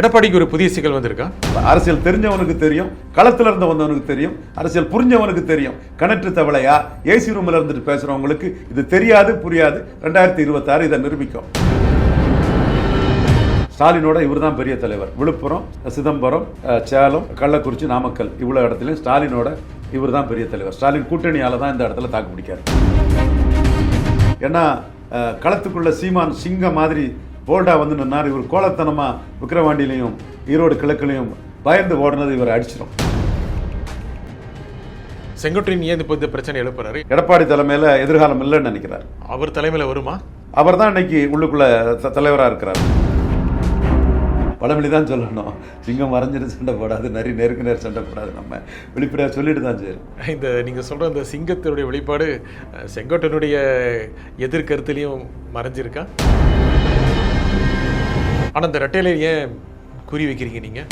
எடப்பாடிக்கு ஒரு புதிய சிக்கல் வந்திருக்கா? அரசியல் தெரிஞ்சவனுக்கு தெரியும் களத்துல இருந்து வந்தவனுக்கு தெரியும் அரசியல் புரிஞ்சவனுக்கு தெரியும். கணற்று தவளையா ஏசி ரூம்ல இருந்துட்டு பேசுறவங்களுக்கு இது தெரியாது புரியாது. ரெண்டாயிரத்தி இருபத்தாறு இதை நிரூபிக்கும். ஸ்டாலினோட இவர் தான் பெரிய தலைவர். விழுப்புரம் சிதம்பரம் சேலம் கள்ளக்குறிச்சி நாமக்கல் இவ்வளவு இடத்துலையும் ஸ்டாலினோட இவர் தான் பெரிய தலைவர். ஸ்டாலின் கூட்டணியால தான் இந்த இடத்துல தாக்கு பிடிக்காரு. ஏன்னா அஹ், களத்துக்குள்ள சீமான் சிங்கம் மாதிரி போல்டா வந்து நின்னார். இவர் கோலத்தனமா விக்கிரவாண்டியிலையும் ஈரோடு கிழக்குலையும் பயந்து ஓடுனது இவர் அடிச்சிடும் செங்கோட்டையன் ஏன் இப்போ இந்த பிரச்சனை எழுப்புறாரு? எடப்பாடி தலைமையில எதிர்காலம் இல்லைன்னு நினைக்கிறார். அவர் தலைமையில வருமா? அவர் தான் இன்னைக்கு உள்ளுக்குள்ள த- தலைவரா இருக்கிறார். பழமொழி தான் சொல்லணும். சிங்கம் வரைஞ்சிட்டு சண்டை போடாது நரி நேருக்கு நேர் சண்டை போடாது நம்ம. வெளிப்படையாக சொல்லிட்டு தான் செய்யணும் இந்த நீங்க சொல்ற அந்த சிங்கத்தினுடைய வெளிப்பாடு அஹ், செங்கோட்டையனுடைய எதிர்கருத்துலையும் மறைஞ்சிருக்கா? ஆனால் இந்த ரெட்டையில ஏன் குறி வைக்கிறீங்க நீங்க?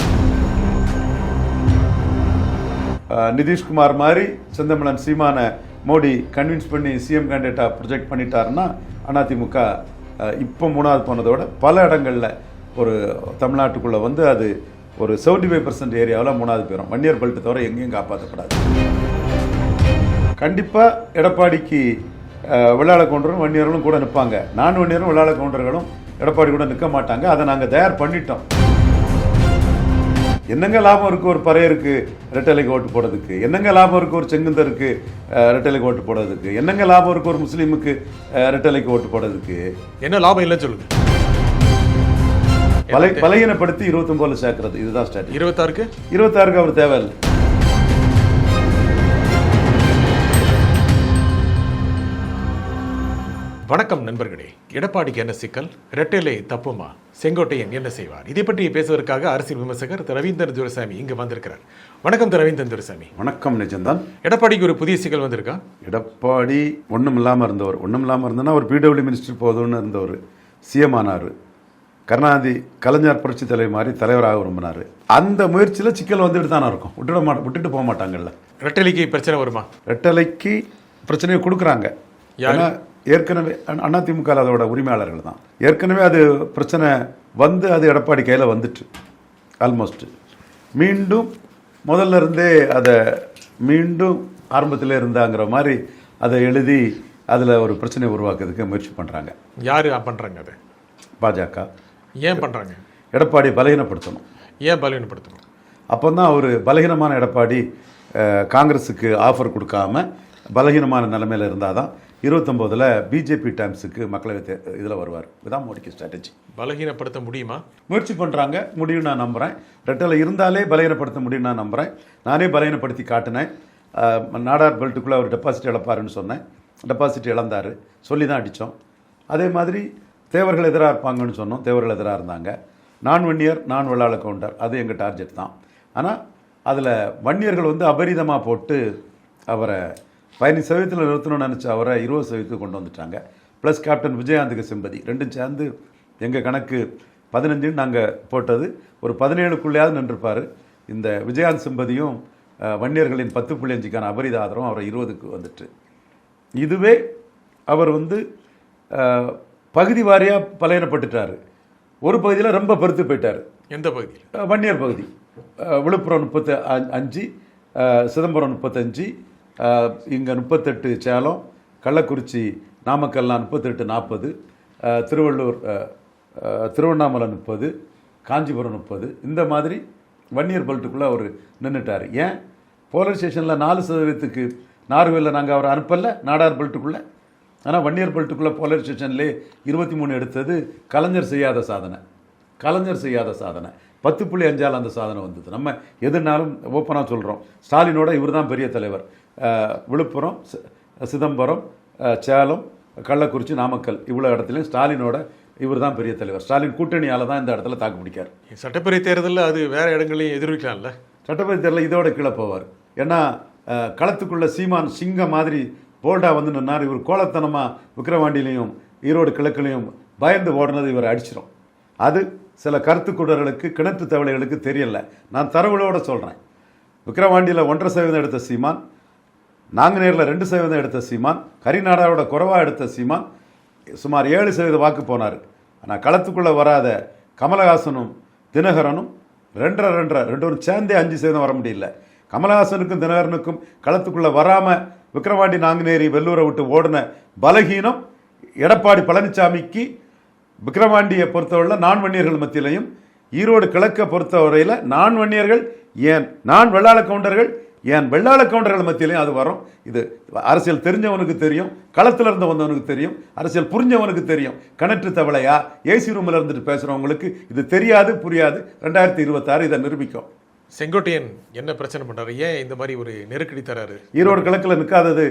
நிதிஷ்குமார் மாதிரி செந்தமிழன் சீமான மோடி கன்வின்ஸ் பண்ணி சிஎம் கேண்டிடேட்டாக ப்ரொஜெக்ட் பண்ணிட்டாருன்னா அதிமுக இப்போ மூணாவது போனதோட பல இடங்களில் ஒரு தமிழ்நாட்டுக்குள்ளே வந்து அது ஒரு செவன்டி ஃபைவ் பர்சன்ட் ஏரியாவில் மூணாவது போயிடும் வன்னியர் பெல்ட்டு தவிர எங்கேயும் காப்பாற்றப்படாது கண்டிப்பாக எடப்பாடிக்கு அஹ், கவுண்டரும் வன்னியர்களும் கூட நிற்பாங்க. நான் வன்னியரும் வெள்ளாள கவுண்டர்களும் எடப்பாடி கூட நிற்க மாட்டாங்க. அதை நாங்கள் தயார் பண்ணிட்டோம். என்னங்க லாபம் இருக்கு ஒரு பறையருக்கு ரெட்டலைக்கு ஓட்டு போடுறதுக்கு? என்னங்க லாபம் இருக்கு ஒரு செங்குந்தருக்கு ரெட்டலைக்கு ஓட்டு போடுறதுக்கு? என்னங்க லாபம் இருக்கு ஒரு முஸ்லீமுக்கு ரெட்டலைக்கு ஓட்டு போடுறதுக்கு? என்ன லாபம் இல்லைன்னு சொல்லுங்க. பலை பலையினப்படுத்தி இருபத்தொம்போதுல சேர்க்கறது. இதுதான் ஸ்ட்ராட்டஜி இருபத்தாறுக்கு? இருபத்தாறுக்கு அவர் தேவையில்லை. வணக்கம் நண்பர்களே. எடப்பாடிக்கு என்ன சிக்கல் ரெட்டைலை தப்புமா? செங்கோட்டையன் என்ன செய்வார்? இதை பற்றி பேசுவதற்காக அரசியல் விமர்சகர் திரு ரவீந்திரன் துரைசாமி இங்கு வந்திருக்கிறார். வணக்கம் திரு ரவீந்திரன் துரைசாமி. வணக்கம் நிஜம்தான். எடப்பாடிக்கு ஒரு புதிய சிக்கல் வந்திருக்கா? எடப்பாடி ஒன்றும் இல்லாமல் இருந்தவர். ஒன்றும் இல்லாமல் இருந்தனா ஒரு பிடபிள்யூ மினிஸ்டர் போதும்னு இருந்தவர். சிஎம் ஆனார். கருணாநிதி கலைஞர் புரட்சி தலைவர் மாதிரி தலைவராக விரும்பினார். அந்த முயற்சியில் சிக்கல் வந்துட்டு தானே இருக்கும். விட்டுட மாட்ட விட்டுட்டு போக மாட்டாங்கல்ல. ரெட்டலைக்கு பிரச்சனை வருமா? ரெட்டலைக்கு பிரச்சனையை கொடுக்குறாங்க? ஏன்னா ஏற்கனவே அ- அதிமுக அதோட உரிமையாளர்கள் தான். ஏற்கனவே அது பிரச்சனை வந்து அது எடப்பாடி கையில் வந்துட்டு ஆல்மோஸ்ட் மீண்டும் முதல்ல இருந்தே அதை மீண்டும் ஆரம்பத்தில் இருந்தாங்கிற மாதிரி அதை எழுதி அதில் ஒரு பிரச்சனையை உருவாக்குறதுக்கு முயற்சி பண்ணுறாங்க யாரு பண்றாங்க அதை? பாஜக. ஏன் பண்றாங்க? எடப்பாடி பலகீனப்படுத்தணும். ஏன் பலவீனப்படுத்தணும் அப்போ தான் ஒரு பலகீனமான எடப்பாடி காங்கிரஸுக்கு ஆஃபர் கொடுக்காம பலகீனமான நிலைமையில் இருந்தால் தான் இருபத்தொம்போதில் பிஜேபி டைம்ஸுக்கு மக்களவை தே இதில் வருவார். இதுதான் மோடிக்கு ஸ்ட்ராட்டஜி பலகீனப்படுத்த முடியுமா? முயற்சி பண்ணுறாங்க முடியும் நான் நம்புகிறேன் ரெட்டில் இருந்தாலே பலகீனப்படுத்த முடியும் நான் நம்புகிறேன் நானே பலகீனப்படுத்தி காட்டினேன். நாடார் பெல்ட்டுக்குள்ளே அவர் டெபாசிட் இழப்பாருன்னு சொன்னேன். டெபாசிட் இழந்தார். சொல்லி தான் அடித்தோம் அதே மாதிரி தேவர்கள் எதிராக இருப்பாங்கன்னு சொன்னோம். தேவர்கள் எதிராக இருந்தாங்க. நான் வன்னியர் நான் வெள்ளாள கவுண்டர் அது எங்கள் டார்கெட் தான். ஆனால் அதில் வன்னியர்கள் வந்து அபரிதமாக போட்டு அவரை பதினஞ்சு சதவீதத்தில் நிறுத்தணும்னு நினச்ச அவரை இருபது சதவீதத்துக்கு கொண்டு வந்துட்டாங்க. ப்ளஸ் கேப்டன் விஜயகாந்துக்கு சிம்பதி ரெண்டும் சேர்ந்து எங்கள் கணக்கு பதினஞ்சுன்னு நாங்கள் போட்டது. ஒரு பதினேழுக்குள்ளேயாவது நின்றுப்பார். இந்த விஜயகாந்த் சிம்பதியும் வன்னியர்களின் பத்து புள்ளி அஞ்சுக்கான அபரித ஆதரவும் அவரை இருபதுக்கு வந்துட்டு. இதுவே அவர் வந்து பகுதி வாரியாக பலையினப்பட்டுட்டார் ஒரு பகுதியில் ரொம்ப பெருத்து போயிட்டார். எந்த பகுதியில்? வன்னியர் பகுதி. விழுப்புரம் முப்பத்தி அஞ்சு சிதம்பரம் முப்பத்தஞ்சு இங்கே முப்பத்தெட்டு சேலம் கள்ளக்குறிச்சி நாமக்கல்லாம் முப்பத்தெட்டு நாற்பது திருவள்ளூர் திருவண்ணாமலை முப்பது காஞ்சிபுரம் முப்பது. இந்த மாதிரி வன்னியர் பெல்ட்டுக்குள்ளே அவர் நின்றுட்டார் ஏன்? போலீஸ் ஸ்டேஷனில் நாலு சதவீதத்துக்கு நார்வேலில் நாங்கள் அவரை அனுப்பலை நாடார் பெல்ட்டுக்குள்ளே. ஆனால் வன்னியர் பெல்ட்டுக்குள்ளே போலீஸ் ஸ்டேஷன்லேயே இருபத்தி மூணு எடுத்தது கலைஞர் செய்யாத சாதனை. கலைஞர் செய்யாத சாதனை. பத்து புள்ளி அஞ்சால் அந்த சாதனை வந்தது. நம்ம எதுனாலும் ஓப்பனாக சொல்கிறோம் ஸ்டாலினோட இவர் தான் பெரிய தலைவர். விழுப்புரம் சிதம்பரம் சேலம் கள்ளக்குறிச்சி நாமக்கல் இவ்வளோ இடத்துலையும் ஸ்டாலினோட இவர் தான் பெரிய தலைவர். ஸ்டாலின் கூட்டணியால் தான் இந்த இடத்துல தாக்கு பிடிக்கார். சட்டப்பேரவை தேர்தலில் அது வேற இடங்களையும் எதிர்விக்கலாம்ல? சட்டப்பேரவை தேர்தலில் இதோட கீழே போவார். ஏன்னா களத்துக்குள்ள சீமான் சிங்கம் மாதிரி போல்டா வந்து நின்னார். இவர் கோலத்தனமாக விக்கிரவாண்டியிலையும் ஈரோடு கிழக்குலையும் பயந்து ஓடுனது இவர் அடிச்சிடும் அது சில கருத்துக்குடர்களுக்கு கிணற்று தவளைகளுக்கு தெரியல. நான் தரவுகளோட சொல்கிறேன் விக்கிரவாண்டியில் ஒன்றரை சதவீதம் எடுத்த சீமான் நாங்குநேரில் ரெண்டு சதவீதம் எடுத்த சீமான் கரிநாடாவோட குறைவாக எடுத்த சீமான் சுமார் ஏழு சதவீத வாக்கு போனார். ஆனால் களத்துக்குள்ளே வராத கமலஹாசனும் தினகரனும் ரெண்டரை ரெண்டரை ரெண்டு சேர்ந்தே அஞ்சு சதவீதம் வர முடியல. கமலஹாசனுக்கும் தினகரனுக்கும் களத்துக்குள்ளே வராமல் விக்ரவாண்டி நாங்குநேரி வெள்ளூரை விட்டு ஓடின பலகீனம் எடப்பாடி பழனிசாமிக்கு விக்கிரவாண்டியை பொறுத்தவரையில் நான் வன்னியர்கள் மத்தியிலையும் ஈரோடு கிழக்கை பொறுத்தவரையில் நான் வன்னியர்கள் ஏன் நான் வெள்ளாள கவுண்டர்கள் ஏன் வெள்ளாள கவுண்டர்கள் மத்தியிலையும் அது வரும். இது அரசியல் தெரிஞ்சவனுக்கு தெரியும் களத்தில் இருந்து வந்தவனுக்கு தெரியும் அரசியல் புரிஞ்சவனுக்கு தெரியும். கணற்று தவளையா? ஏசி ரூமில் இருந்துட்டு பேசுகிறவங்களுக்கு இது தெரியாது புரியாது. ரெண்டாயிரத்தி இருபத்தாறு இதை நிரூபிக்கும். செங்கோட்டையன் என்ன பிரச்சனை பண்றாரு? ஏன் இந்த மாதிரி ஒரு நெருக்கடி தராரு ஈரோடு கிழக்கில் நிற்காதது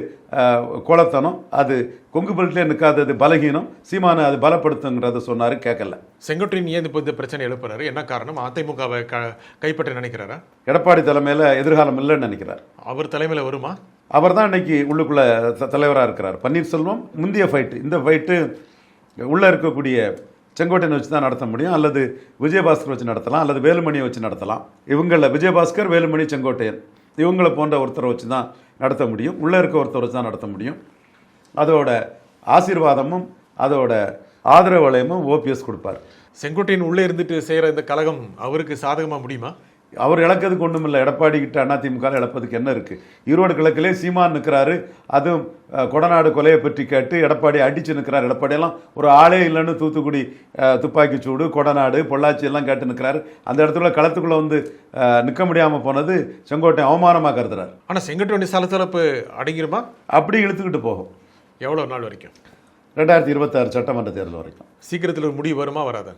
கோலத்தனம் அது கொங்கு பெல்ட்லேயே நிற்காதது பலகீனம். சீமானை அது பலப்படுத்துங்கிறத சொன்னார் கேட்கல செங்கோட்டையன் ஏன் இப்போ இந்த பிரச்சனை எழுப்புறாரு? என்ன காரணம்? அதிமுகவை க கைப்பற்ற நினைக்கிறாரா? எடப்பாடி தலைமையில் எதிர்காலம் இல்லைன்னு நினைக்கிறார். அவர் தலைமையில வருமா? அவர் தான் இன்னைக்கு உள்ளுக்குள்ள தலைவராக இருக்கிறார். பன்னீர்செல்வம் முந்தைய ஃபைட்டு இந்த ஃபைட்டு உள்ளே இருக்கக்கூடிய செங்கோட்டையனை வச்சு தான் நடத்த முடியும் அல்லது விஜயபாஸ்கர் வச்சு நடத்தலாம் அல்லது வேலுமணியை வச்சு நடத்தலாம். இவங்களில் விஜயபாஸ்கர் வேலுமணி செங்கோட்டையன் இவங்களை போன்ற ஒருத்தரை வச்சு தான் நடத்த முடியும். உள்ளே இருக்க ஒருத்தரை வச்சு தான் நடத்த முடியும். அதோட ஆசீர்வாதமும் அதோட ஆதரவு வளையமும் ஓபிஎஸ் கொடுப்பார். செங்கோட்டையன் உள்ளே இருந்துட்டு செய்கிற இந்த கழகம் அவருக்கு சாதகமாக முடியுமா? அவர் இழக்கிறதுக்கு ஒன்றும் இல்லை எடப்பாடி கிட்ட அதிமுக இழப்பதுக்கு என்ன இருக்கு? ஈரோடு கிழக்கிலே சீமான் நிற்கிறாரு அதுவும் கொடநாடு கொலையை பற்றி கேட்டு எடப்பாடி அடிச்சு நிற்கிறார் எடப்பாடியெல்லாம் ஒரு ஆளே இல்லைன்னு தூத்துக்குடி துப்பாக்கி சூடு கொடநாடு பொள்ளாச்சி எல்லாம் கேட்டு நிற்கிறாரு அந்த இடத்துல களத்துக்குள்ள வந்து நிற்க முடியாமல் போனது செங்கோட்டை அவமானமாக கருதுறாரு. ஆனா செங்கோட்டையன் சலசலப்பு அடங்கிருமா? அப்படி இழுத்துக்கிட்டு போகும். எவ்வளவு நாள் வரைக்கும்? ரெண்டாயிரத்தி இருபத்தாறு சட்டமன்ற தேர்தல் வரைக்கும். சீக்கிரத்தில் ஒரு முடிவு வருமா வராதா?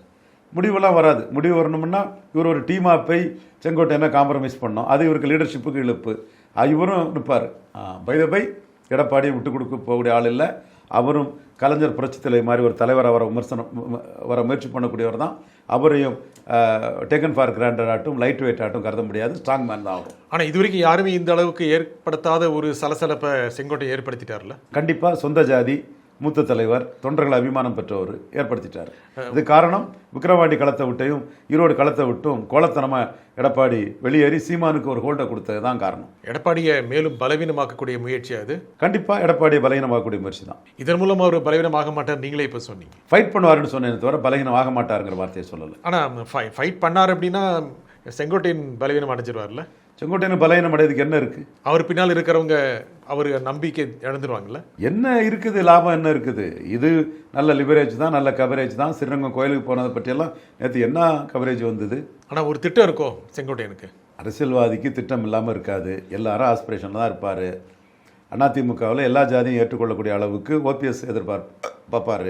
முடிவெல்லாம் வராது. முடிவு வரணும்னா இவர் ஒரு டீமாக போய் செங்கோட்டையனை காம்ப்ரமைஸ் பண்ணோம்? அது இவருக்கு லீடர்ஷிப்புக்கு இழுப்பு. இவரும் நிற்பார் பை த பை எடப்பாடியை விட்டு கொடுக்க போகக்கூடிய ஆள் இல்லை. அவரும் கலைஞர் தலைவர் மாதிரி ஒரு தலைவர் வர விமர்சனம் வர முயற்சி பண்ணக்கூடியவர் தான். அவரையும் டேக்கன் ஃபார் கிராண்டட் ஆட்டும் லைட் வெயிட் ஆட்டும் கருத முடியாது. ஸ்ட்ராங் மேன் தான் ஆகும் ஆனா இதுவரைக்கும் யாருமே இந்த அளவுக்கு ஏற்படுத்தாத ஒரு சலசலப்பை செங்கோட்டை ஏற்படுத்திட்டார்ல? கண்டிப்பாக சொந்த ஜாதி மூத்த தலைவர் தொண்டர்கள் அபிமானம் பெற்றவர் ஏற்படுத்திட்டார். இது காரணம் விக்கிரவாண்டி களத்தை விட்டையும் ஈரோடு களத்தை விட்டும் கோலத்தனமாக எடப்பாடி வெளியேறி சீமானுக்கு ஒரு ஹோல்டை கொடுத்தது தான் காரணம். எடப்பாடியை மேலும் பலவீனமாக்கக்கூடிய முயற்சி அது கண்டிப்பாக எடப்பாடியை பலகீனமாகக்கூடிய முயற்சி தான். இதன் மூலம் அவர் பலவீனமாக மாட்டார் நீங்களே இப்போ சொன்னீங்க. ஃபைட் பண்ணுவாருன்னு சொன்னேன் தவிர பலகீனம் ஆக மாட்டாருங்கிற வார்த்தையை சொல்லலை. ஆனா ஃபைட் பண்ணார் அப்படின்னா செங்கோட்டையன் பலவீனம் அடைஞ்சிருவார்ல? செங்கோட்டையன் பலகீனம் அடையதுக்கு என்ன இருக்குது அவர் பின்னால் இருக்கிறவங்க அவர் நம்பிக்கை இழந்துருவாங்கல்ல? என்ன இருக்குது? லாபம் என்ன இருக்குது? இது நல்ல லிவரேஜ் தான் நல்ல கவரேஜ் தான். ஸ்ரீரங்கம் கோயிலுக்கு போனதை பற்றியெல்லாம் நேற்று என்ன கவரேஜ் வந்தது? ஆனா ஒரு திட்டம் இருக்கும் செங்கோட்டையனுக்கு? அரசியல்வாதிக்கு திட்டம் இல்லாமல் இருக்காது. எல்லாரும் ஆஸ்பிரேஷனில் தான் இருப்பார். அதிமுகவில் எல்லா ஜாதியும் ஏற்றுக்கொள்ளக்கூடிய அளவுக்கு ஓபிஎஸ் எதிர்பார்ப்பு பார்ப்பார்.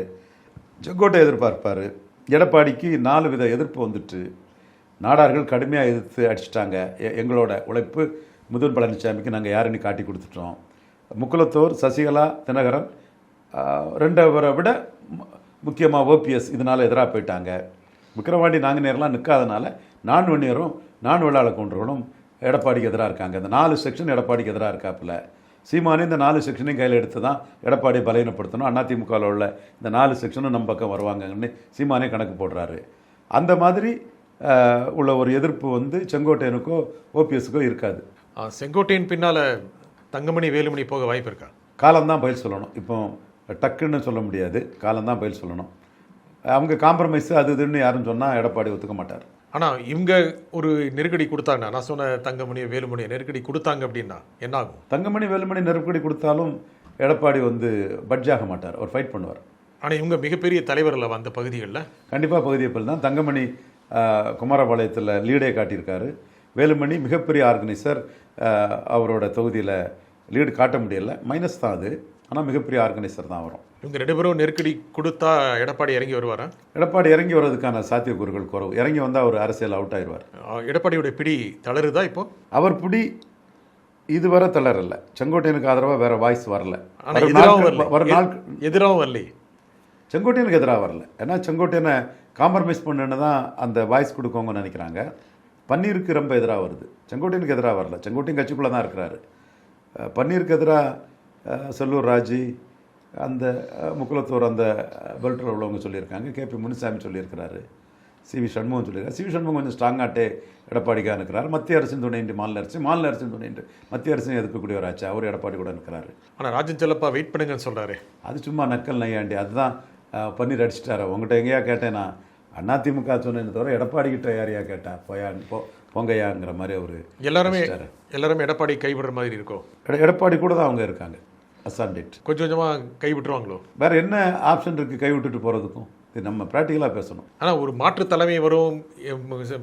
செங்கோட்டை எதிர்பார்ப்பார். எடப்பாடிக்கு நாலு வித எதிர்ப்பு வந்துட்டு நாடார்கள் கடுமையாக எதிர்த்து அடிச்சிட்டாங்க. எ- எங்களோட உழைப்பு முதன் பழனிசாமிக்கு நாங்கள் யாருன்னு காட்டி கொடுத்துட்டோம். முக்குலத்தோர் சசிகலா தினகரன் ரெண்டவரை விட முக்கியமாக ஓபிஎஸ் இதனால் எதிராக போயிட்டாங்க. விக்கிரவாண்டி நாங்குநேரெலாம் நிற்காதனால நான் வன்னியரும் நான் வெள்ளாள கொன்றவனும் எடப்பாடிக்கு எதிராக இருக்காங்க. இந்த நாலு செக்ஷன் எடப்பாடிக்கு எதிராக இருக்காப்புல. சீமானே இந்த நாலு செக்ஷனையும் கையில் எடுத்து தான் எடப்பாடியை பலவீனப்படுத்தணும். அதிமுகவில் உள்ள இந்த நாலு செக்ஷனும் நம்ம பக்கம் வருவாங்கன்னு சீமானே கணக்கு போடுறாரு. அந்த மாதிரி உள்ள ஒரு எதிர்ப்பு வந்து செங்கோட்டையனுக்கோ ஓபிஎஸ்க்கோ இருக்காது. செங்கோட்டையன் பின்னால தங்கமணி வேலுமணி போக வாய்ப்பு இருக்கா? காலம்தான் பதில் சொல்லணும். இப்போ டக்குன்னு சொல்ல முடியாது. காலம்தான் பதில் சொல்லணும். அவங்க காம்ப்ரமைஸ் அது இதுன்னு யாரும் சொன்னால் எடப்பாடி ஒத்துக்க மாட்டார். ஆனா இவங்க ஒரு நெருக்கடி கொடுத்தாங்க நான் சொன்ன தங்கமணி வேலுமணி நெருக்கடி கொடுத்தாங்க அப்படின்னா என்ன ஆகும் தங்கமணி வேலுமணி நெருக்கடி கொடுத்தாலும் எடப்பாடி வந்து பட்ஜாக மாட்டார். அவர் ஃபைட் பண்ணுவார். ஆனா இவங்க மிகப்பெரிய தலைவர்கள் அந்த பகுதிகளில்? கண்டிப்பாக பகுதியப்பல் தான் தங்கமணி குமாரபாளையத்தில் லீடே காட்டியிருக்காரு. வேலுமணி மிகப்பெரிய ஆர்கனைசர் அவரோட தொகுதியில் லீடு காட்ட முடியல. மைனஸ் தான் அது. ஆனால் மிகப்பெரிய ஆர்கனைசர் தான் வரும் இவங்க ரெண்டு பேரும் நெருக்கடி கொடுத்தா எடப்பாடி இறங்கி வருவாரா? எடப்பாடி இறங்கி வர்றதுக்கான சாத்தியக்கூறுகள் குறைவு. இறங்கி வந்தால் அவர் அரசியல் அவுட் ஆயிடுவார் எடப்பாடியோட பிடி தளருதா இப்போ? அவர் பிடி இதுவரை தளரல. செங்கோட்டையனுக்கு ஆதரவாக வேற வாய்ஸ் வரல. ஆனா வரும் எதிராகவும் வரல. எதிராகவும் வரலையே. செங்கோட்டையனுக்கு எதிராக வரல. ஏன்னா செங்கோட்டையனை காம்ப்ரமைஸ் பண்ணுன்னு தான் அந்த வாய்ஸ் கொடுக்கவங்க நினைக்கிறாங்க. பன்னீருக்கு ரொம்ப எதிராக வருது. செங்கோட்டையனுக்கு எதிராக வரல. செங்கோட்டையன் கட்சிக்குள்ளே தான் இருக்கிறாரு. பன்னீருக்கு எதிராக செல்லூர் ராஜி அந்த முக்குலத்தூர் அந்த பெல்ட்டில் உள்ளவங்க சொல்லியிருக்காங்க. கேபி முனுசாமி சொல்லியிருக்கிறாரு. சி வி சண்முகம் சொல்லியிருக்காரு. சி வி சண்முகம் கொஞ்சம் ஸ்ட்ராங்காட்டே எடப்பாடிக்காக இருக்கிறார் மத்திய அரசின் துணையின்றி மாநில அரசு மாநில அரசின் துணையின்றி மத்திய அரசின் எதிர்க்கக்கூடியவராச்சு அவர் எடப்பாடி கூட இருக்கிறாரு ஆனா ராஜன் செல்லப்பா வெயிட் பண்ணுங்கன்னு சொல்றாரு. அது சும்மா நக்கல் நையாண்டி. அதுதான் பன்னீர் அடிச்சிட்டாரு. உங்கள்கிட்ட எங்கேயா கேட்டேன்? நான் அதிமுக சொன்னேன்னு தவிர எடப்பாடி கிட்ட யாரையா கேட்டா போயா போ போங்கய்யாங்கிற மாதிரி அவர் எல்லாருமே எல்லாருமே எடப்பாடி கைவிடுற மாதிரி இருக்கோ எடப்பாடி கூட தான் அவங்க இருக்காங்க. அசாண்டேட் கொஞ்சம் கொஞ்சமாக கைவிட்டுருவாங்களோ? வேற என்ன ஆப்ஷன் இருக்குது கை விட்டுட்டு போகிறதுக்கும் இது நம்ம ப்ராக்டிக்கலாக பேசணும். ஆனால் ஒரு மாற்று தலைமை வரும்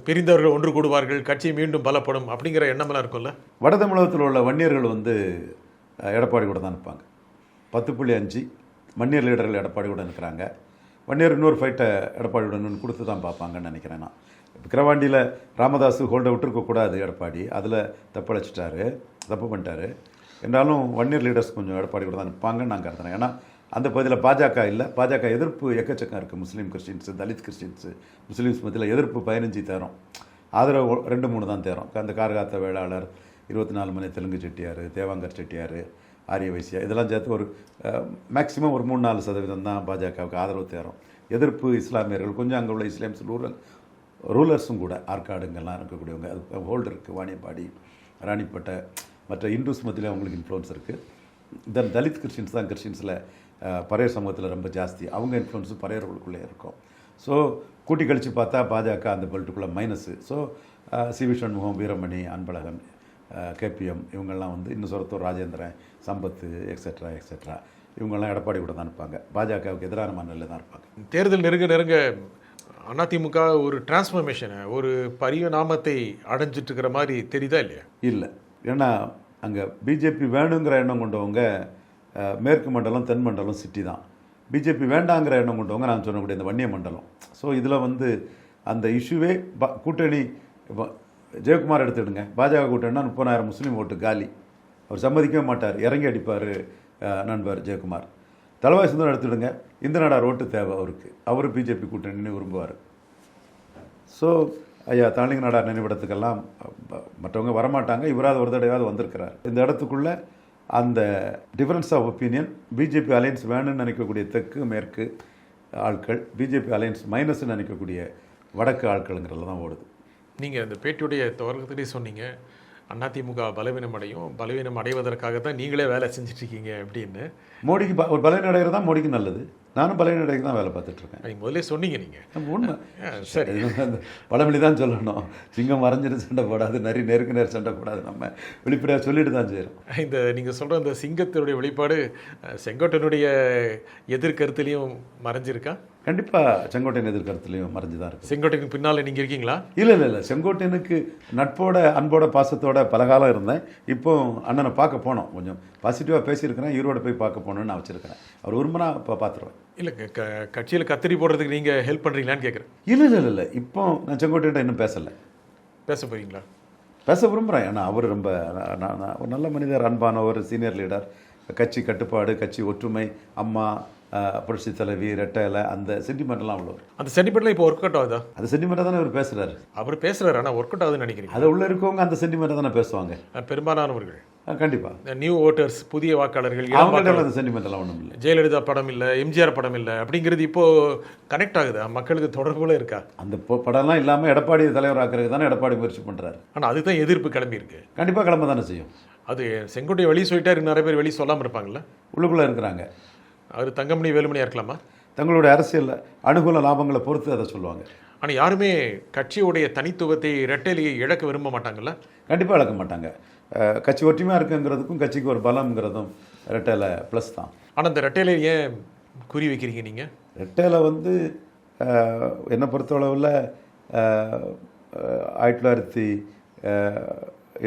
பிரிந்தவர்கள் ஒன்று கூடுவார்கள் கட்சி மீண்டும் பலப்படும் அப்படிங்கிற எண்ணமெல்லாம் இருக்கும்ல? வட தமிழகத்தில் உள்ள வன்னியர்கள் வந்து எடப்பாடி கூட தான் இருப்பாங்க பத்து புள்ளி அஞ்சு வன்னியர் லீடர்கள் எடப்பாடி கூட இருக்கிறாங்க வன்னியர் இன்னொரு ஃபைட்டை எடப்பாடியுடன் இன்னொன்று கொடுத்து தான் பார்ப்பாங்கன்னு நினைக்கிறேன் நான். விக்கிரவாண்டியில் ராமதாஸ் ஹோல்ட் அவுட் இருக்கக்கூடாது எடப்பாடி. அதில் தப்பழைச்சிட்டாரு தப்பு பண்ணிட்டாரு. என்றாலும் வன்னியர் லீடர்ஸ் கொஞ்சம் எடப்பாடி கூட தான் நிற்பாங்கன்னு நான் கருதுறேன். ஏன்னா அந்த பகுதியில் பாஜக இல்லை. பாஜக எதிர்ப்பு எக்கச்சக்கம் இருக்குது Muslim Christians Dalit Christians Muslims மத்தியில் எதிர்ப்பு பதினஞ்சு தேரும். ஆதரவு ரெண்டு மூணு தான் தேரும். அந்த கார்காத்த வேளாளர் இருபத்தி நாலு மணி தெலுங்கு செட்டியார் தேவாங்கர் செட்டியார் ஆரிய வைசியா. இதெல்லாம் சேர்த்து ஒரு மேக்சிமம் ஒரு மூணு நாலு சதவீதம் தான் பாஜகவுக்கு ஆதரவு தேரும். எதிர்ப்பு இஸ்லாமியர்கள் கொஞ்சம் அங்கே உள்ள இஸ்லாம்ஸ் ரூரல் ரூலர்ஸும் கூட ஆற்காடுங்கள்லாம் இருக்கக்கூடியவங்க அது ஹோல்டு இருக்குது வாணியம்பாடி ராணிப்பேட்டை மற்ற இந்துஸ் மத்தியிலே அவங்களுக்கு இன்ஃப்ளூன்ஸ் இருக்குது தென் தலித் கிறிஸ்டின்ஸ் தான் கிறிஸ்டின்ஸில் பறையர் சமூகத்தில் ரொம்ப ஜாஸ்தி. அவங்க இன்ஃப்ளூன்ஸும் பறையர்களுக்குள்ளே இருக்கும். ஸோ கூட்டி கழித்து பார்த்தா பாஜக அந்த பெல்ட்டுக்குள்ளே minus so C V Shanmugam Veeramani Anbazhagan KPM இவங்கெல்லாம் வந்து இன்னும் சொரத்தூர் ராஜேந்திரன் சம்பத்து எக்ஸெட்ரா எக்ஸெட்ரா இவங்கெல்லாம் எடப்பாடி கூட தான் இருப்பாங்க. பாஜகவுக்கு எதிரான மாநில தான் இருப்பாங்க. தேர்தல் நெருங்க நெருங்க அதிமுக ஒரு டிரான்ஸ்ஃபர்மேஷனை ஒரு பரிணாமத்தை அடைஞ்சிட்டு இருக்கிற மாதிரி தெரியுதா இல்லையா? இல்லை. ஏன்னா அங்கே பிஜேபி வேணுங்கிற எண்ணம் கொண்டவங்க மேற்கு மண்டலம் தென் மண்டலம் சிட்டி தான். பிஜேபி வேண்டாங்கிற எண்ணம் கொண்டவங்க நான் சொன்னக்கூடிய இந்த வன்னிய மண்டலம். ஸோ இதில் வந்து அந்த இஷ்யூவே ப கூட்டணி ஜெயக்குமார் எடுத்துடுங்க. பாஜக கூட்டணினா முப்பதாயிரம் முஸ்லீம் ஓட்டு காலி. அவர் சம்மதிக்கவே மாட்டார். இறங்கி அடிப்பார் நண்பர் ஜெயக்குமார். தலைவாய் சுந்தரம் எடுத்துடுங்க. இந்த நாடார் ஓட்டு தேவை அவருக்கு. அவர் பிஜேபி கூட்டணின்னு விரும்புவார். ஸோ ஐயா தாளிங்க நாடார் நினைவிடத்துக்கெல்லாம் மற்றவங்க வரமாட்டாங்க. இவராது ஒரு தடவையாவது வந்திருக்கிறார். இந்த இடத்துக்குள்ள அந்த difference of opinion BJP alliance வேணும்னு நினைக்கக்கூடிய தெற்கு மேற்கு ஆட்கள் பிஜேபி அலையன்ஸ் மைனஸ்ன்னு நினைக்கக்கூடிய வடக்கு ஆட்களுங்கிறதுல தான் ஓடுது. நீங்கள் அந்த பேட்டியுடைய தொடக்கத்திலே சொன்னீங்க. அதிமுக பலவீனம் அடையும் பலவீனம் அடைவதற்காக தான் நீங்களே வேலை செஞ்சுட்டு இருக்கீங்க அப்படின்னு. மோடிக்கு ஒரு பலன் அடைகிறது தான் மோடிக்கு நல்லது. நானும் பலன் அடைக்கு தான் வேலை பார்த்துட்டு இருக்கேன் நீங்க முதல்ல சொன்னீங்க நீங்கள் உண்மை. சரி. பழமொழி தான் சொல்லணும். சிங்கம் மறைஞ்சிட்டு சண்டை போடாது. நரி நேருக்கு நேர் சண்டை போடாது. நம்ம வெளிப்படையாக சொல்லிட்டு தான் செய்கிறோம் இந்த நீங்கள் சொல்கிற அந்த சிங்கத்தினுடைய வெளிப்பாடு செங்கோட்டனுடைய எதிர்கருத்துலேயும் மறைஞ்சிருக்கா? கண்டிப்பாக செங்கோட்டையன் எதிர்கருத்துலையும் மறைஞ்சு தான் இருக்கு. செங்கோட்டைக்கு பின்னால் நீங்கள் இருக்கீங்களா? இல்லை இல்லை இல்லை. செங்கோட்டையனுக்கு நட்போட அன்போட பாசத்தோட பலகாலம் இருந்தேன். இப்போ அண்ணனை பார்க்க போனோம். கொஞ்சம் பாசிட்டிவாக பேசியிருக்கிறேன். ஈரோடு போய் பார்க்க போகணுன்னு நான் வச்சுருக்கிறேன். அவர் விரும்பினா இப்போ பார்த்துருவேன். இல்லை க கட்சியில் கத்திரி போடுறதுக்கு நீங்கள் ஹெல்ப் பண்ணுறீங்களான்னு கேட்குறேன் இல்லை இல்லை இல்லை இப்போ நான் செங்கோட்டையன்ட்ட இன்னும் பேசலை. பேச போறீங்களா? பேச விரும்புகிறேன் ஏன்னா அவர் ரொம்ப ஒரு நல்ல மனிதர் அன்பானவர் சீனியர் லீடர் கட்சி கட்டுப்பாடு கட்சி ஒற்றுமை அம்மா புரட்சி தலைவி ரெட்டையில அந்த சென்டிமெண்ட்லாம் அவ்வளோ அந்த சென்டிமெண்ட்டில் இப்போ ஒர்க் அவுட் ஆகுதா? அந்த சென்டிமெண்ட்டாக தானே அவர் பேசுகிறாரு அவர் பேசுகிறாரு ஆனால் ஒர்க் அவுட் ஆகுதுன்னு நினைக்கிறீங்க. அது உள்ள இருக்கவங்க அந்த சென்டிமெண்ட்டை தானே பேசுவாங்க. பெரும்பாலானவர்கள். கண்டிப்பாக நியூ ஓட்டர்ஸ் புதிய வாக்காளர்கள். அந்த சென்டிமெண்ட்டெல்லாம் ஒன்றும் இல்லை. ஜெயலலிதா படம் இல்லை எம்ஜிஆர் படம் இல்லை அப்படிங்கிறது இப்போ கனெக்ட் ஆகுதா? மக்களுக்கு தொடர்புல இருக்கா? அந்த படம்லாம் இல்லாமல் எடப்பாடி தலைவர் ஆக்குறதுக்கு தானே எடப்பாடி முயற்சி பண்ணுறாரு ஆனால் அதுதான் எதிர்ப்பு கிளம்பி இருக்கு. கண்டிப்பாக கிளம்ப தானே செய்யும். அது செங்கோட்டை வெளியே சொல்லிட்டாரு நிறைய பேர் வெளியே சொல்லாமல் இருப்பாங்கல்ல? உள்ளுக்குள்ளே இருக்கிறாங்க. அவர் தங்கமணி வேலுமணியா இருக்கலாமா? தங்களுடைய அரசியல் அனுகூல லாபங்களை பொறுத்து அதை சொல்லுவாங்க. ஆனால் யாருமே கட்சியுடைய தனித்துவத்தை இரட்டையிலேயே இழக்க விரும்ப மாட்டாங்கல்ல? கண்டிப்பாக இழக்க மாட்டாங்க. கட்சி ஒற்றுமையாக இருக்குங்கிறதுக்கும் கட்சிக்கு ஒரு பலம்ங்கிறதும் ரெட்டையில் ப்ளஸ் தான். ஆனால் அந்த இரட்டையில ஏன் குறி வைக்கிறீங்க நீங்கள் ரெட்டையில் வந்து என்னை பொறுத்தளவில் ஆயிரத்தி தொள்ளாயிரத்தி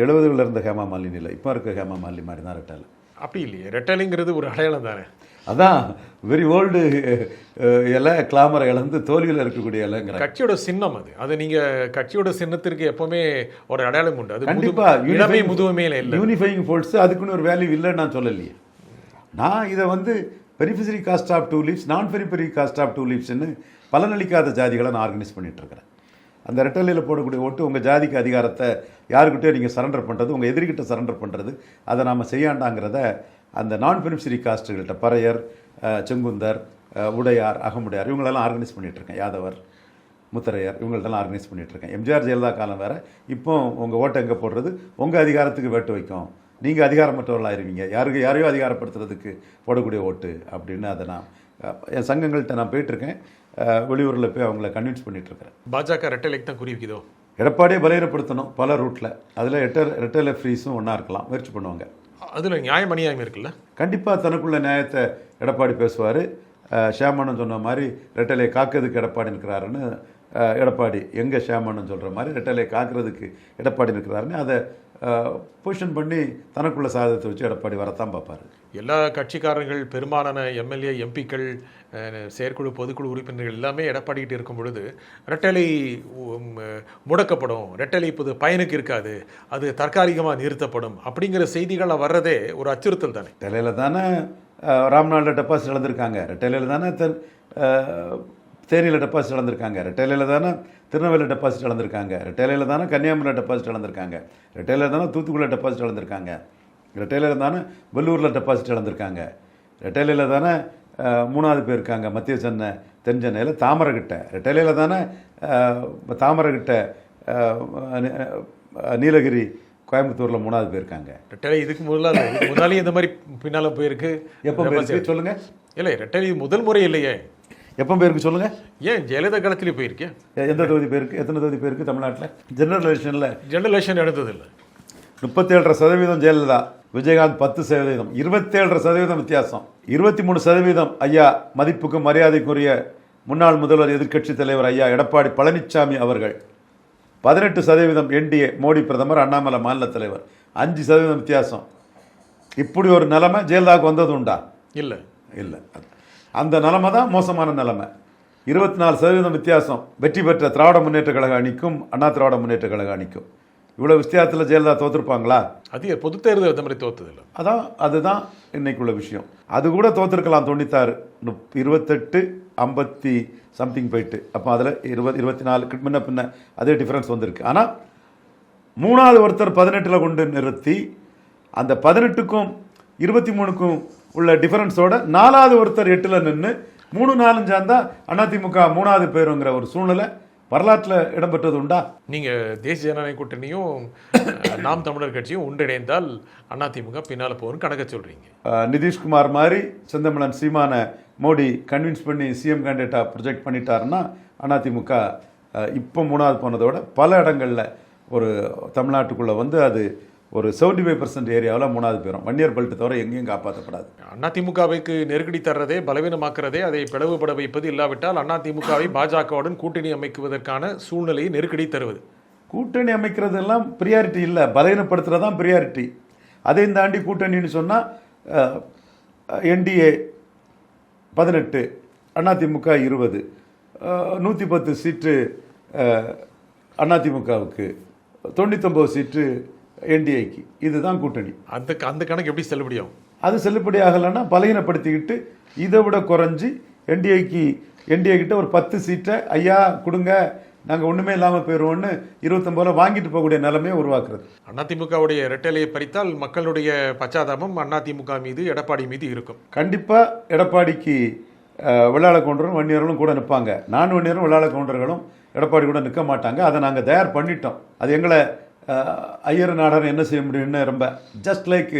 எழுபதுகளில் இருந்த ஹேமா மாலினி இல்லை இப்போ இருக்க ஹேமா மாலினி மாதிரி தான் ரெட்டையில் அப்படி இல்லையே. ரெட்டைலைங்கிறது ஒரு அடையாளம் தானே? அதான் வெரி ஓல்டு இலை கிளாமரை இழந்து தோல்வியில் இருக்கக்கூடிய இலைங்கிற கட்சியோட சின்னம் அது. அது நீங்க கட்சியோட சின்னத்திற்கு எப்பவுமே ஒரு அடையாளம் உண்டு. அது கண்டிப்பா முது- இளமை முதுமையில இல்லை. யூனிஃபைங் ஃபோர்ஸ் அதுக்குன்னு ஒரு வேல்யூ இல்லைன்னு நான் சொல்லலையே. நான் இதை வந்து beneficiary caste of two leaves நான் பெரிஃபரி காஸ்ட் ஆஃப் டூ லீவ்ஸ்னு பலனளிக்காத ஜாதிகளை நான் ஆர்கனைஸ் பண்ணிட்டு இருக்கிறேன். அந்த ரெட்டலையில் போடக்கூடிய ஓட்டு உங்கள் ஜாதிக்கு அதிகாரத்தை யாருக்கிட்டே நீங்கள் சரண்டர் பண்ணுறது உங்கள் எதிரிகிட்ட சரண்டர் பண்ணுறது அதை நாம் செய்யாண்டாங்கிறத அந்த நான் பெனிஃபிஷரி காஸ்ட்டுகள்கிட்ட பறையர் செங்குந்தர் உடையார் அகமுடையார் இவங்களெல்லாம் ஆர்கனைஸ் பண்ணிட்டு இருக்கேன் யாதவர் முத்தரையர் இவங்கள்ட்டலாம் ஆர்கனைஸ் பண்ணிட்டு இருக்கேன் எம்ஜிஆர் ஜெயலலிதா காலம் வேற. இப்போ உங்கள் ஓட்டை எங்கே போடுறது? உங்கள் அதிகாரத்துக்கு வேட்டு வைக்கும். நீங்கள் அதிகாரமற்றவர்களாயிருவீங்க யாருக்கு யாரையோ அதிகாரப்படுத்துறதுக்கு போடக்கூடிய ஓட்டு அப்படின்னு அதை நான் என் சங்கங்கள்கிட்ட நான் போயிட்டுருக்கேன். வெளியூரில் போய் அவங்கள கன்வின்ஸ் பண்ணிட்டு இருக்கிறேன் பாஜக ரெட்டலைக்கு தான் குறிவிக்குதோ எடப்பாடியை பலையரப்படுத்தணும் பல ரூட்டில் அதில் ரெட்டர் ரெட்டலை ஃப்ரீஸும் ஒன்றா இருக்கலாம். முயற்சி பண்ணுவாங்க. அதில் நியாயம் அநியாயம் இருக்குல்ல? கண்டிப்பாக தனக்குள்ள நியாயத்தை எடப்பாடி பேசுவார். ஷியாமணன் சொன்ன மாதிரி ரெட்டலையை காக்கிறதுக்கு எடப்பாடி நிற்கிறாருன்னு எடப்பாடி எங்கே ஷியாமணன் சொல்கிற மாதிரி ரெட்டலையை காக்கிறதுக்கு எடப்பாடி நிற்கிறாருன்னு அதை பொசிஷன் பண்ணி தனக்குள்ள சாதத்தை வச்சு எடப்பாடி வரத்தான் பார்ப்பாரு. எல்லா கட்சிக்காரர்கள் பெரும்பாலான எம்எல்ஏ எம்பிக்கள் செயற்குழு பொதுக்குழு உறுப்பினர்கள் எல்லாமே எடப்பாடிக்கிட்டு இருக்கும் பொழுது ரெட்டலை முடக்கப்படும் ரெட்டலை இப்போது பயனுக்கு இருக்காது அது தற்காலிகமாக நிறுத்தப்படும் அப்படிங்கிற செய்திகள் வர்றதே ஒரு அச்சுறுத்தல் தானே. ரெட்டைலையில் தானே ராம்நாளில் டெபாசிட் இழந்திருக்காங்க. ரெட்டைலையில் தானே தேனியில் டெபாசிட் இழந்திருக்காங்க. ரெட்டைலையில் தானே திருநெல்வேலியில் டெபாசிட் இழந்திருக்காங்க. ரெட்டைலையில் தானே கன்னியாகுமரியில் டெபாசிட் இழந்திருக்காங்க. ரெட்டைலையில் தானே தூத்துக்குடியில் டெபாசிட் இழந்திருக்காங்க. ரெட்டைலையில் தானே வெள்ளூரில் டெபாசிட் இழந்திருக்காங்க. ரெட்டைலையில் தானே மூணாவது பேர் இருக்காங்க. மத்திய சென்னை தென் சென்னையில் தாமரைக்கிட்ட ரெட்டைலையில் தானே தாமரைக்கிட்ட நீலகிரி கோயம்புத்தூரில் மூணாவது பேர் இருக்காங்க. ரெட்டலை இதுக்கு முதல்ல முன்னாலேயும் இந்த மாதிரி பின்னால போயிருக்கு. எப்போ போயிருக்கு? சொல்லுங்க. இல்லை ரெட்டலை முதல் முறை இல்லையே. எப்போ போயிருக்கு சொல்லுங்க? ஏன் ஜெயலலிதா காலத்திலே போயிருக்கேன் எந்த தொகுதி பேருக்கு எத்தனை தொகுதி பேருக்கு தமிழ்நாட்டில்? ஜெனரல் எலெக்ஷனில் ஜெனரல் எலெக்ஷன் நடந்ததில்லை முப்பத்தேழரை சதவீதம் ஜெயலலிதா விஜயகாந்த் பத்து சதவீதம். இருபத்தேழரை சதவீதம் வித்தியாசம். இருபத்தி மூணு சதவீதம் ஐயா மதிப்புக்கும் மரியாதைக்குரிய முன்னாள் முதல்வர் எதிர்க்கட்சி தலைவர் ஐயா எடப்பாடி பழனிசாமி அவர்கள். பதினெட்டு சதவீதம் என்டிஏ மோடி பிரதமர் அண்ணாமலை மாநில தலைவர். அஞ்சு சதவீதம் வித்தியாசம். இப்படி ஒரு நிலைமை ஜெயலலிதாவுக்கு வந்தது உண்டா? இல்லை. இல்லை. அந்த நிலைமை தான் மோசமான நிலைமை. இருபத்தி நாலு சதவீதம் வித்தியாசம். வெற்றி பெற்ற திராவிட முன்னேற்ற கழக அணிக்கும் அண்ணா திராவிட முன்னேற்ற கழக அணிக்கும். இவ்வளோ வித்தியாசத்தில் ஜெயலலிதா தோத்துருப்பாங்களா? அது பொது தேர்தல் இந்த மாதிரி தோத்ததில்லை? அதான் அதுதான் இன்னைக்குள்ள விஷயம். அது கூட தோத்துருக்கலாம் தொண்ணூத்தாறு. இருபத்தெட்டு ஐம்பத்தி சம்திங் போயிட்டு. அப்போ அதில் இருபது இருபத்தி நாலுக்கு முன்ன பின்ன அதே டிஃப்ரென்ஸ் வந்திருக்கு. ஆனால் மூணாவது ஒருத்தர் பதினெட்டில் கொண்டு நிறுத்தி அந்த பதினெட்டுக்கும் இருபத்தி மூணுக்கும் உள்ள டிஃபரன்ஸோட நாலாவது ஒருத்தர் எட்டில் நின்று மூணு நாலும் சேர்ந்தா அதிமுக மூணாவது பேருங்கிற ஒரு சூழ்நிலை வரலாற்றில் இடம்பெற்றது உண்டா? நீங்க தேசிய ஜனநாயக கூட்டணியும் நாம் தமிழர் கட்சியும் ஒன்றிணைந்தால் அதிமுக பின்னால போகணும்னு கணக்க சொல்றீங்க. அஹ், நிதிஷ்குமார் மாதிரி செந்தமிழன் சீமான மோடி கன்வின்ஸ் பண்ணி சிஎம் கேண்டிடேட்டாக ப்ரொஜெக்ட் பண்ணிட்டாருன்னா அதிமுக இப்போ மூணாவது போனதோட பல இடங்களில் ஒரு தமிழ்நாட்டுக்குள்ளே வந்து அது ஒரு செவன்டி ஃபைவ் பர்சன்ட் ஏரியாவில் மூணாவது பேரும். வன்னியர் பெல்ட் தவிர எங்கேயும் காப்பாற்றப்படாது அதிமுகவுக்கு நெருக்கடி தர்றதே பலவீனமாக்குறதே அதை பிளவுபட வைப்பது இல்லாவிட்டால் அதிமுகவை பாஜகவுடன் கூட்டணி அமைக்குவதற்கான சூழ்நிலையை நெருக்கடி தருவது. கூட்டணி அமைக்கிறதெல்லாம் ப்ரியாரிட்டி இல்லை. பலவீனப்படுத்துறது தான் ப்ரியாரிட்டி அதையும் தாண்டி கூட்டணின்னு சொன்னால் என்டிஏ பதினெட்டு அதிமுக இருபது நூற்றி பத்து சீட்டு அதிமுகவுக்கு தொண்ணூத்தொம்பது சீட்டு என்டிஏக்கு இதுதான் கூட்டணி. அந்த அந்த கணக்கு எப்படி செல்லுபடியாகும்? அது செல்லுபடி ஆகலைன்னா பலகீனப்படுத்திக்கிட்டு இதை விட குறைஞ்சி என்டிஏக்கு என்டிஏ கிட்ட ஒரு பத்து சீட்டை ஐயா கொடுங்க நாங்கள் ஒன்றுமே இல்லாமல் போயிடுவோம்னு இருபத்தொம்போதுல வாங்கிட்டு போகக்கூடிய நிலைமையை உருவாக்குறது. அதிமுகவுடைய இரட்டலையை பறித்தால் மக்களுடைய பச்சாதாபம் அதிமுக மீது எடப்பாடி மீது இருக்கும். கண்டிப்பாக எடப்பாடிக்கு வெள்ளாள கவுண்டரும் வன்னியர்களும் கூட நிற்பாங்க. நான் வன்னியரும் வெள்ளாள கவுண்டர்களும் எடப்பாடி கூட நிற்க மாட்டாங்க. அதை நாங்கள் தயார் பண்ணிட்டோம். அது எங்களை ஐயர் நாடர் என்ன செய்ய முடியும்னு ரொம்ப ஜஸ்ட் லைக்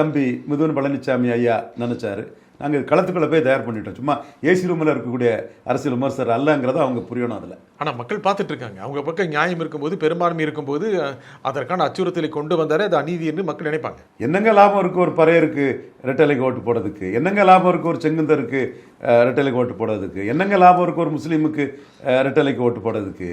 தம்பி மிதுன் பழனிசாமி ஐயா நினச்சாரு. நாங்கள் களத்துக்குள்ளே போய் தயார் பண்ணிட்டோம். சும்மா ஏசி ரூமில் இருக்கக்கூடிய அரசியல் விமர்சகர் அல்லங்கிறத அவங்க புரியணும் அதில். ஆனா மக்கள் பார்த்துட்டு இருக்காங்க. அவங்க பக்கம் நியாயம் இருக்கும்போது பெரும்பான்மை இருக்கும்போது அதற்கான அச்சுறுத்தலை கொண்டு வந்தாரே அது அநீதி என்று மக்கள் நினைப்பாங்க. என்னங்க லாபம் இருக்கு ஒரு பறையருக்கு ரெட்டலைக்கு ஓட்டு போடுறதுக்கு? என்னங்க லாபம் இருக்கு ஒரு செங்குந்தருக்கு ரெட்டலைக்கு ஓட்டு போடுறதுக்கு? என்னங்க லாபம் இருக்கு ஒரு முஸ்லீமுக்கு ரெட்டலைக்கு ஓட்டு போடுறதுக்கு?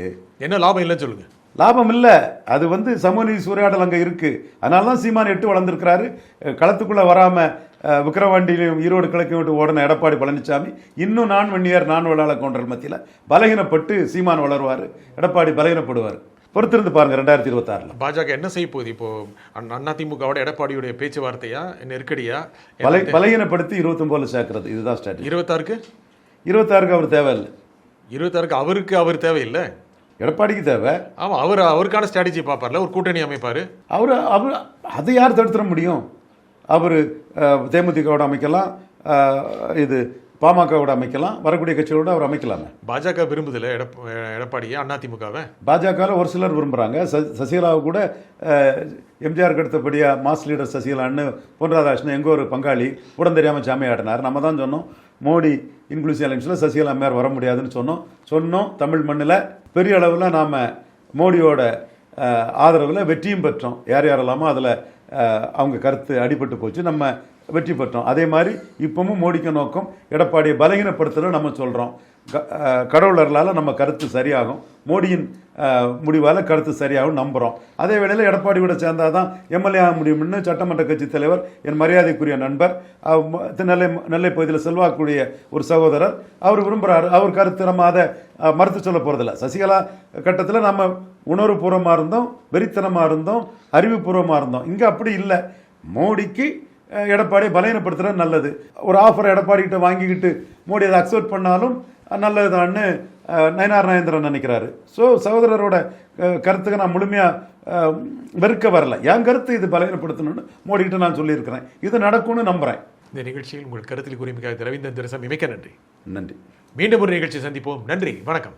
என்ன லாபம் இல்லைன்னு சொல்லுங்க. லாபம் இல்லை அது வந்து சமூகநீதி சூறையாடல் அங்கே இருக்கு. அதனால தான் சீமான் எட்டு வளர்ந்துருக்கிறாரு. களத்துக்குள்ள வராம அஹ், விக்கிரவாண்டியிலையும் ஈரோடு கிழக்கு விட்டு ஓடின எடப்பாடி பழனிசாமி இன்னும் நான் வன்னியர் நான் வெள்ளாள கவுண்டர் மத்தியில் பலகீனப்பட்டு சீமான் வளருவார். எடப்பாடி பலகீனப்படுவார். பொறுத்திருந்து பாருங்க ரெண்டாயிரத்தி இருபத்தாறில். பாஜக என்ன செய்ய போகுது இப்போ? அண்ணா- அதிமுகவோட எடப்பாடியுடைய பேச்சுவார்த்தையா நெருக்கடியா? பல பலகீனப்படுத்தி இருபத்தொம்போதுல சேர்க்கறது. இதுதான் ஸ்ட்ராட்டஜி இருபத்தாறுக்கு? இருபத்தாறுக்கு அவர் தேவையில்லை. இருபத்தாறுக்கு அவருக்கு அவர் தேவையில்லை? எடப்பாடிக்கு தேவை. ஆமா அவர் அவருக்கான ஸ்ட்ராட்டஜி பார்ப்பார்ல ஒரு கூட்டணி அமைப்பாரு. அவர் அவர் அதை யார் தடுத்துட முடியும்? அவர் தேமுதிகவோட அமைக்கலாம் இது பாமகவோட அமைக்கலாம் வரக்கூடிய கட்சிகளோட அவர் அமைக்கலாமே. பாஜக விரும்புதில்ல எடப் எடப்பாடியை அதிமுகவை பாஜகவில் ஒரு சிலர் விரும்புகிறாங்க ச சசிகலாவை கூட எம்ஜிஆருக்கு அடுத்தபடியாக மாஸ் லீடர் சசிகலான்னு பொன் ராதாகிருஷ்ணன் எங்கோ ஒரு பங்காளி உடன் தெரியாமல் சாமி ஆடினார் நம்ம தான் சொன்னோம் மோடி இன்க்ளூசிவ் அலைன்ஸில் சசிகலா அம்மையார் வர முடியாதுன்னு சொன்னோம். சொன்னோம் தமிழ் மண்ணில் பெரிய அளவில் நாம் மோடியோட ஆதரவில் வெற்றியும் பெற்றோம். யார் யாரெல்லாமோ அதில் அவங்க கருத்து அடிபட்டு போச்சு. நம்ம வெற்றி பெற்றோம். அதே மாதிரி இப்பவும் மோடிக்க நோக்கம் எடப்பாடியை பலகீனப்படுத்துகிற நம்ம சொல்கிறோம் கடவுளர்களால் நம்ம கருத்து சரியாகும். மோடியின் முடிவால் கருத்து சரியாகும் நம்புகிறோம் அதே வேளையில் எடப்பாடியோட சேர்ந்தால் தான் எம்எல்ஏ ஆக முடியும்னு சட்டமன்ற கட்சி தலைவர் என் மரியாதைக்குரிய நண்பர் ம- நெல்லை நெல்லை பகுதியில் செல்வாக்குடைய ஒரு சகோதரர். அவர் விரும்புகிறாரு அவர் கருத்து நம்ம அதை மறுத்து சொல்ல போகிறதில்ல சசிகலா கட்டத்தில் நம்ம உணர்வுபூர்வமாக இருந்தோம் வெறித்தனமாக இருந்தோம் அறிவுபூர்வமாக இருந்தோம். இங்கே அப்படி இல்லை. மோடிக்கு எடப்பாடியை பலகீனப்படுத்துறது நல்லது. ஒரு ஆஃபர் எடப்பாடிக்கிட்ட வாங்கிக்கிட்டு மோடி அதை அக்செப்ட் பண்ணாலும் நல்லதுதான்னு நயனார் நாயந்திரன் நினைக்கிறாரு. ஸோ சகோதரரோட கருத்துக்கு நான் முழுமையாக வெறுக்க வரல. என் கருத்து இது பலகீனப்படுத்தணும்னு மோடிக்கிட்ட நான் சொல்லியிருக்கிறேன். இது நடக்கும்னு நம்புகிறேன் இந்த நிகழ்ச்சியில் உங்கள் கருத்தில் கூறியமைக்காக ரவீந்திரன் துரசாமி மிக்க நன்றி. நன்றி. மீண்டும் ஒரு நிகழ்ச்சி சந்திப்போம். நன்றி. வணக்கம்.